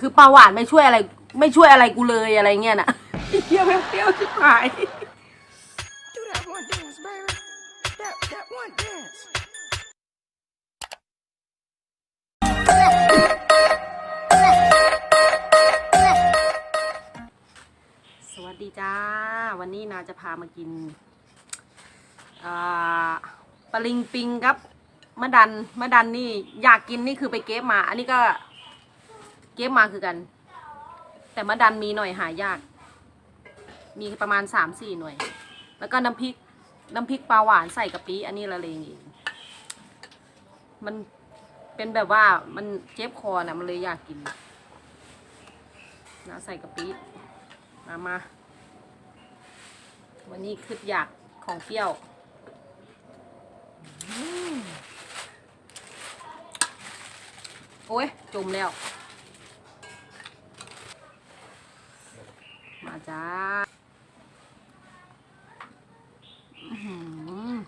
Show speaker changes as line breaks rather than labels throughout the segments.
คือปลาหวานไม่ช่วยอะไร ไม่ช่วยอะไรกูเลยอะไรเงี้ยนะเยี่ยมเปรี้ยวชิบหาย
Do that one dance, baby. That that one dance.
จ้า วันนี้นาจะพามากินปลาลิงปิงครับมะดันมะดันนี่อยากกินนี่คือไปเก็บมา อันนี้ก็เก็บมาคือกัน แต่มะดันมีหน่อยหายาก มีประมาณสามสี่หน่วย แล้วก็น้ำพริกน้ำพริกปลาหวานใส่กะปิอันนี้ละเลงเองมันเป็นแบบว่ามันเจ็บคอนะมันเลยอยากกินนะใส่กะปิมามา วันนี้คืออยากของเปรี้ยวโอ้ยจมแล้ว มาจ้าอื้อหือ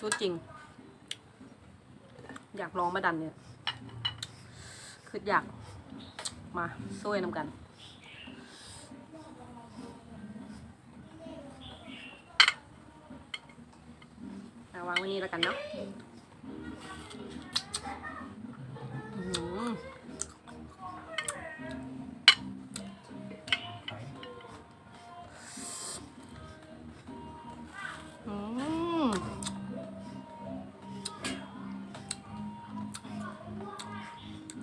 สุดจริง อยากลองมาดันเนี่ย คืออยากมาช่วยน้ำกันเอาวางไว้นี่แล้วกันเนาะ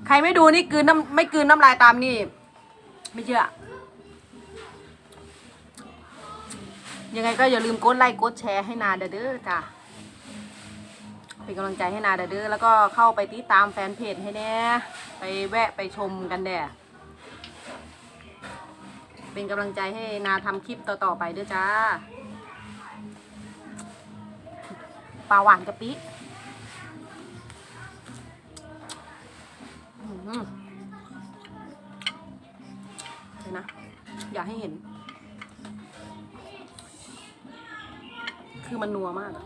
ใครไม่ดูนี่กืนน้ำไม่กืนน้ำลายตามนี่ ไม่เชื่อ ยังไงก็อย่าลืมกดไลค์กดแชร์ให้นาเด้อจ้ะเป็นกำลังใจให้นาเด้อเด้อแล้วก็เข้าไปติดตามแฟนเพจให้แน่ไปแวะไปชมกันแด่เป็นกำลังใจให้นาทำคลิปต่อๆไปเด้อจ้าปลาหวานกะปิ อื้อหือเดี๋ยวนะ อยากให้เห็น คือมันนัวมากอะ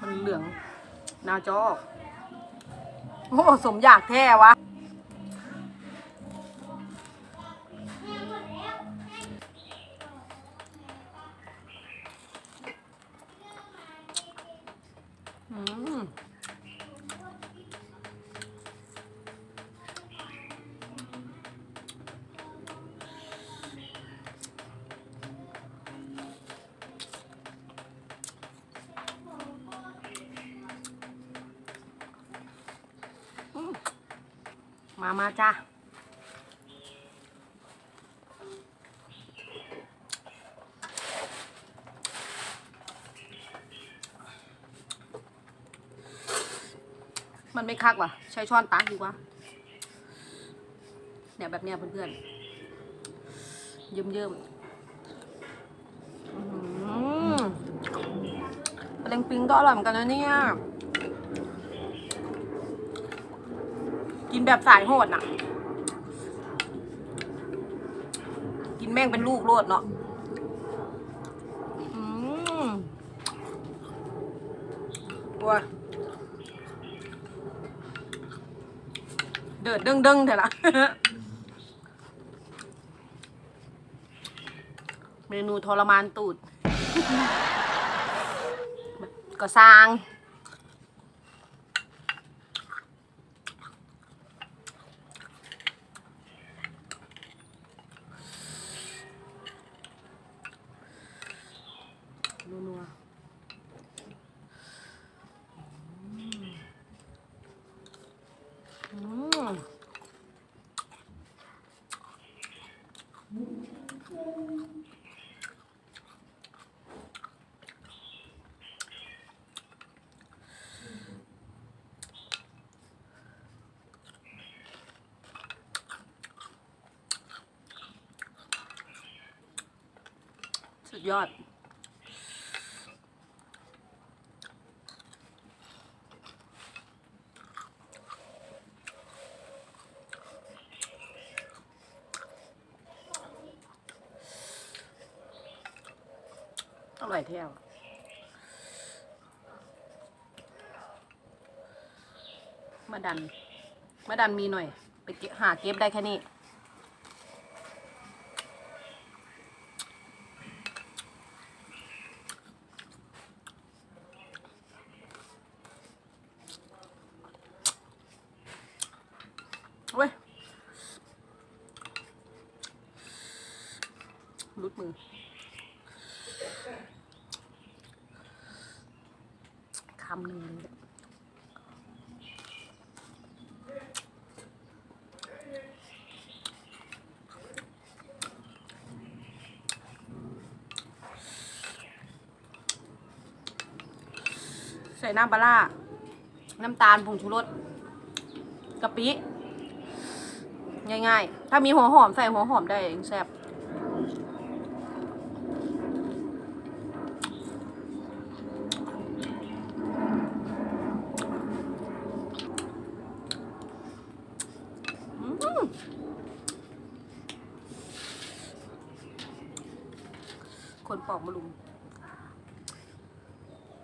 มันเหลือง นาจอ โอ้ สมอยากแท้วะ มมา มาจ้า มันไม่คักว่ะ ใช้ช้อนตักดีกว่าเนี่ยแบบเนี้ยเพื่อนๆเยิ้มๆอื้อหือปลาเล็งปิงก็อร่อยเหมือนกันนะเนี่ย กินแบบสายโหดน่ะ กินแม่งเป็นลูกโลดเนาะอืมตัว เดือดดึงดึงเถอะละเมนูทรมานตูด ก็สร้าง นัวๆอืม ยอด อร่อยเที่ยวมาดัน มาดันมีหน่อย ไปหาเก็บได้แค่นี้ เว้ย รุดมือ คำหนึ่งเลยใส่น้ำปลา น้ำตาลผงชูรสกะปิ ง่ายๆ ถ้ามีหัวหอมใส่หัวหอมได้แซ่บ อืม คนปอกมะลุม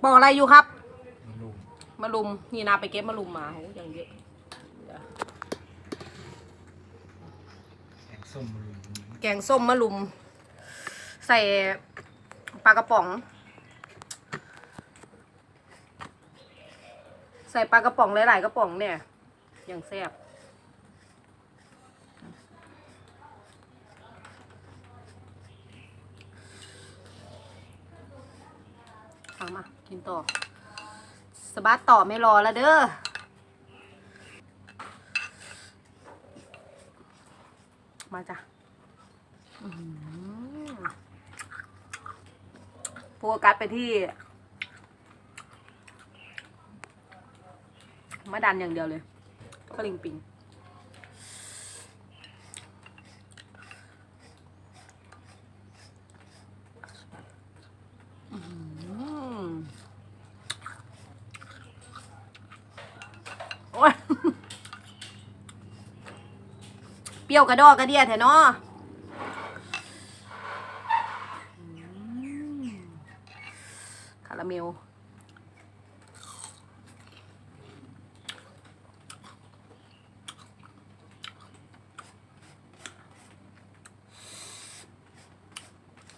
ปอกอะไรอยู่ครับ
มะลุม
มะลุม นี่นาไปเก็บมะลุมมาโหอย่างเยอะเดี๋ยว
แกงส้มมะลุม
แกงส้มมะลุม ใส่ปลากระป๋อง ใส่ปลากระป๋องหลายๆกระป๋องเนี่ย อย่างแซ่บ เอามา กินต่อ สบัดต่อไม่รอแล้วเด้อ มาจ้ะโฟกัสไปที่มะดันอย่างเดียวเลย ก็ลิงปิง อื้อหือโอ้ย เป รี้ยวกระดอกกระเดียแท้เนาะอืมคาราเมล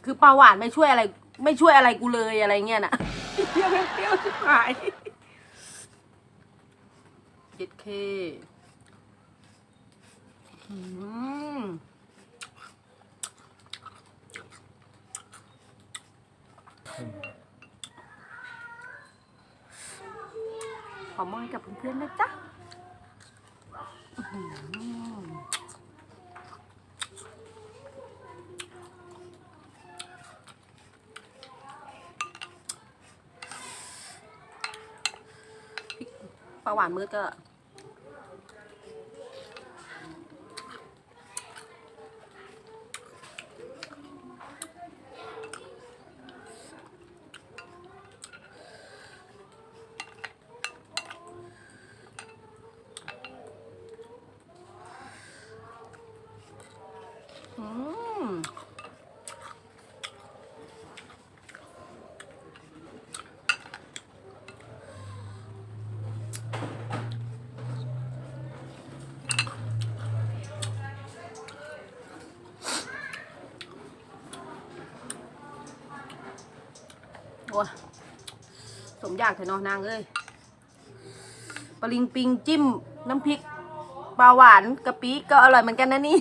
คือปลาหวานไม่ช่วยอะไร ไม่ช่วยอะไรกูเลยอะไรเงี้ยน่ะเปรี้ยวเปรี้ยวชิบหายเด็ดเคอืม ขอมอบให้กับเพื่อนๆนะจ๊ะปริกปลาหวานมืดก็ อืมโอ้ยสมอ ยากเถอะเนาะนางเอ้ยปลาลิงปิงจิ้มน้ำพริกปลาหวานกะปิก็อร่อยเหมือนกันนะนี่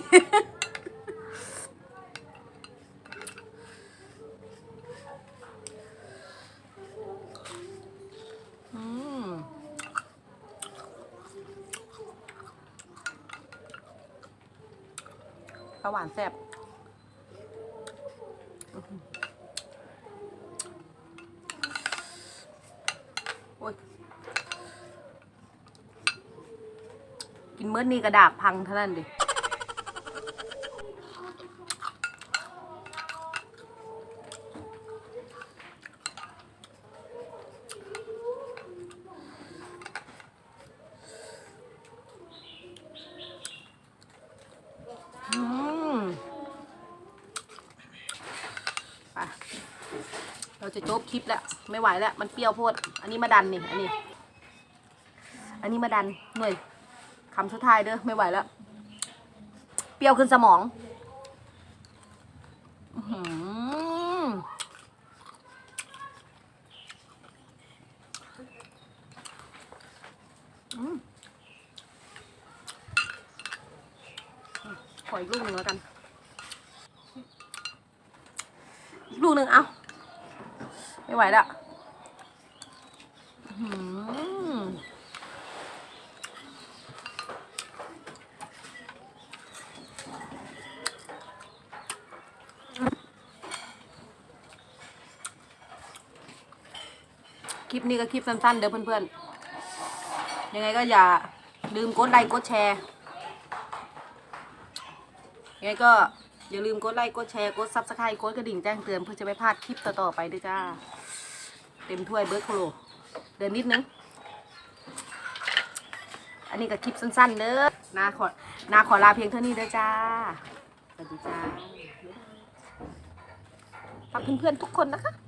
ปลาหวานแซ่บินเมื่อนี้กระดาษพังเท่านั้นดิเราจะจบคลิปแล้ว ไม่ไหวแล้ว มันเปรี้ยวโพด อันนี้มาดันนี่ อันนี้ อันนี้มาดันหน่วย คำสุดท้ายเด้อไม่ไหวแล้วเปรี้ยวขึ้นสมองหออืมขออีกลูกหนึ่งแล้วกันอีกลูกหนึ่งเอาไม่ไหวแล้ว คลิปนี้ก็คลิปสั้นๆ เด้อเพื่อนๆ ยังไงก็อย่าลืมกดไลค์กดแชร์ ยังไงก็อย่าลืมกดไลค์กดแชร์กดซับสไครต์กดกระดิ่งแจ้งเตือนเพื่อจะไม่พลาดคลิปต่อๆไปด้วยจ้า เต็มถ้วยเบิร์ดโคโลเดินนิดนึง อันนี้ก็คลิปสั้นๆเด้อนาขอนาขอลาเพียงเท่านี้เด้อจ้าสวัสดีจ้าฝากเพื่อนๆทุกคนนะคะ